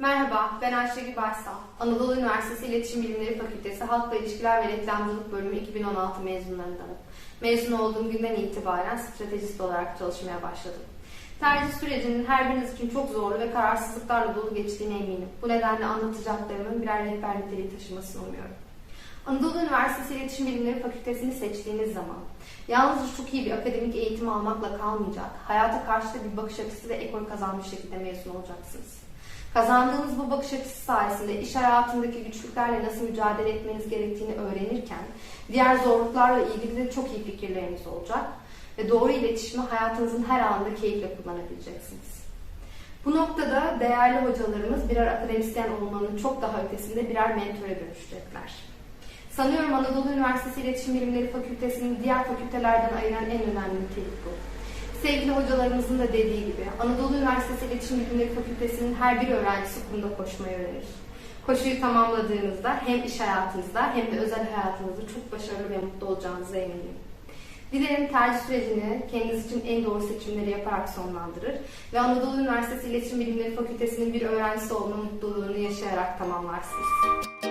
Merhaba, ben Ayşegül Baysal. Anadolu Üniversitesi İletişim Bilimleri Fakültesi Halkla İlişkiler ve Reklamcılık Bölümü 2016 mezunlarındanım. Mezun olduğum günden itibaren stratejist olarak çalışmaya başladım. Tercih sürecinin her biriniz için çok zorlu ve kararsızlıklarla dolu geçtiğine eminim. Bu nedenle anlatacaklarımın birer rehber niteliği taşımasını umuyorum. Anadolu Üniversitesi İletişim Bilimleri Fakültesini seçtiğiniz zaman yalnızca çok iyi bir akademik eğitim almakla kalmayacak, hayata karşı da bir bakış açısı ve ekol kazanmış şekilde mezun olacaksınız. Kazandığınız bu bakış açısı sayesinde iş hayatındaki güçlüklerle nasıl mücadele etmeniz gerektiğini öğrenirken diğer zorluklarla ilgili de çok iyi fikirleriniz olacak ve doğru iletişimi hayatınızın her anında keyifle kullanabileceksiniz. Bu noktada değerli hocalarımız birer akademisyen olmanın çok daha ötesinde birer mentöre dönüşecekler. Sanıyorum Anadolu Üniversitesi İletişim Bilimleri Fakültesinin diğer fakültelerden ayıran en önemli nitelik bu. Sevgili hocalarımızın da dediği gibi Anadolu Üniversitesi İletişim Bilimleri Fakültesinin her bir öğrencisi kumda koşmayı öğrenir. Koşuyu tamamladığınızda hem iş hayatınızda hem de özel hayatınızda çok başarılı ve mutlu olacağınıza eminim. Dilerim tercih sürecini kendiniz için en doğru seçimleri yaparak sonlandırır ve Anadolu Üniversitesi İletişim Bilimleri Fakültesinin bir öğrencisi olma mutluluğunu yaşayarak tamamlarsınız.